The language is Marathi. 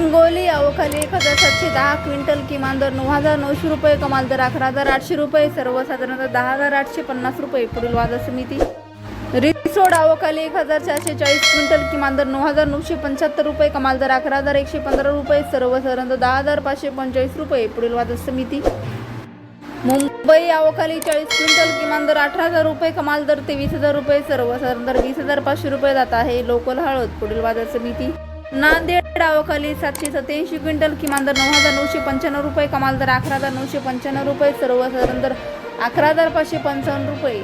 हिंगोली अवखाली एक हजार सातशे दहा क्विंटल किमान दर नऊ हजार नऊशे रुपये कमाल दर अकरा हजार आठशे रुपये सर्वसाधारणतः दहा हजार आठशे पन्नास रुपये पुढील वाजा समिती रिसोड अवखाली एक हजार चारशे चाळीस क्विंटल किमान दर नऊ हजार नऊशे पंच्याहत्तर रुपये कमाल दर अकरा हजार एकशे पंधरा रुपये सर्वसाधारणतः दहा हजार पाचशे पंचेचाळीस रुपये पुढील वाजा समिती मुंबई अवखाली चाळीस क्विंटल किमान दर अठरा हजार रुपये कमाल दर तेवीस हजार रुपये सर्वसाधारण दर वीस हजार पाचशे रुपये जात आहे लोकल हळद पुढील बाजार समिती नांदेड अवखाली सातशे सत्याऐंशी क्विंटल किमान दर नऊ हजार नऊशे पंच्याण्णव रुपये कमाल दर अकरा हजार नऊशे पंच्याण्णव रुपये सर्वसाधारण दर अकरा हजार पाचशे पंचावन्न रुपये.